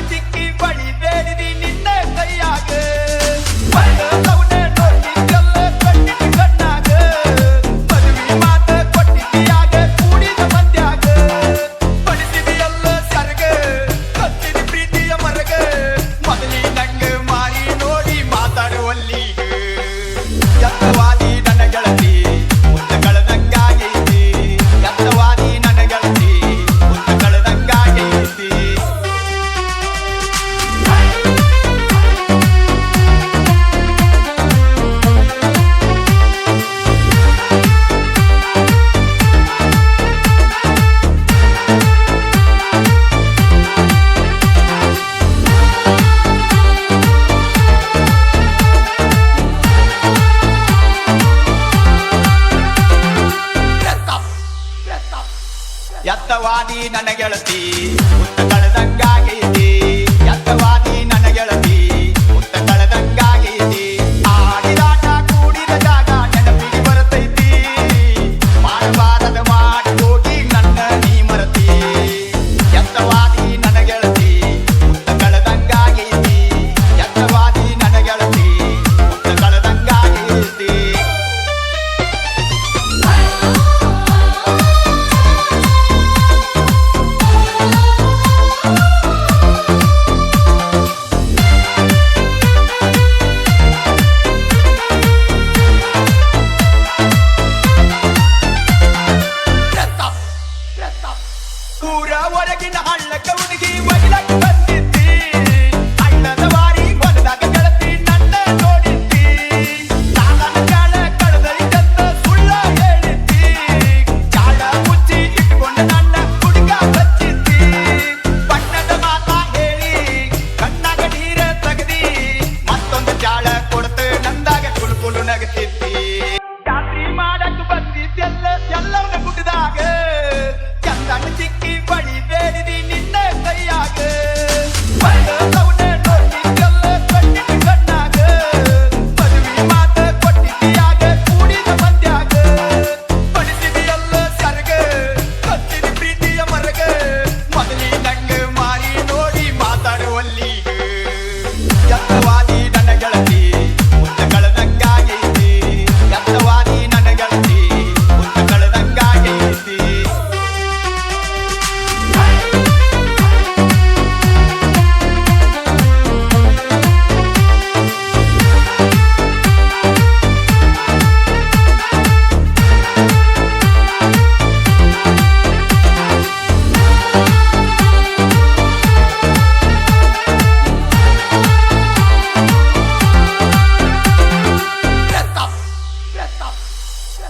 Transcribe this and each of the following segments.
கார்த்திக்கு வழி வேறு ಎತ್ತವಾದಿ ನನ್ನ ಗೆಳತಿ ಉತ್ತ ಕಳೆದಂಗಾಗೈತಿ.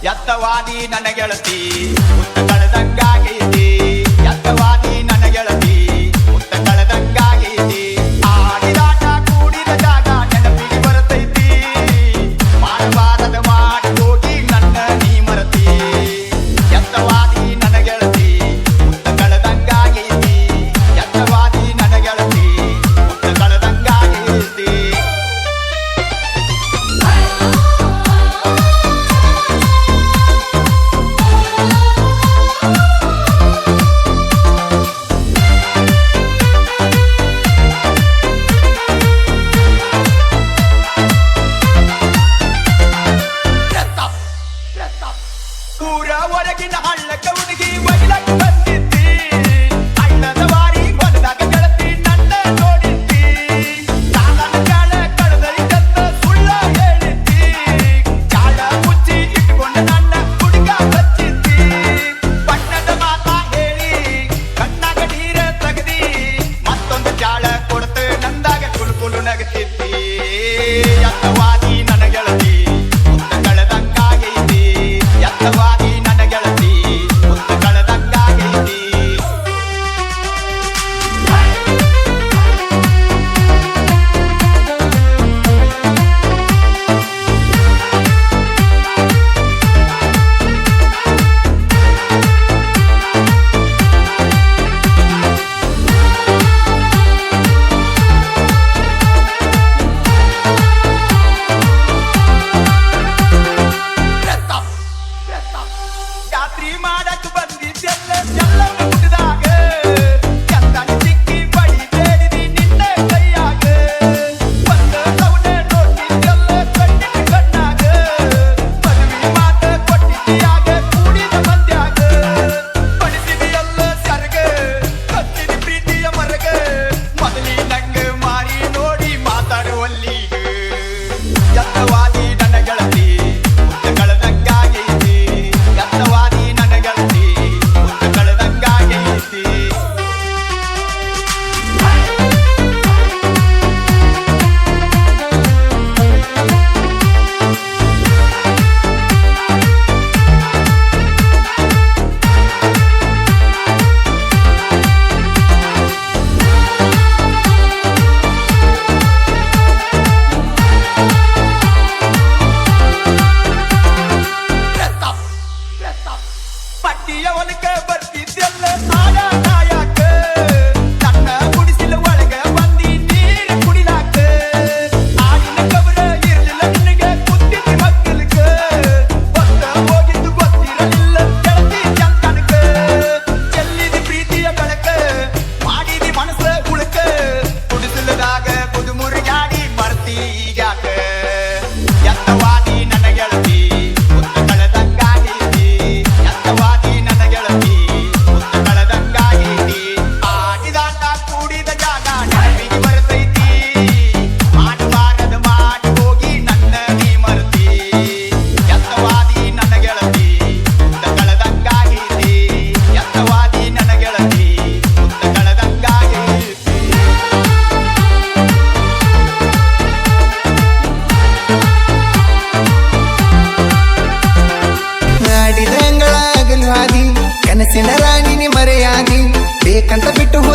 ಎತ್ತವಾದಿ ನನ್ನ ಗೆಳತಿ ಕಳೆದಂಗಾಗಿ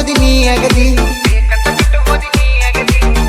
দিনই একদিন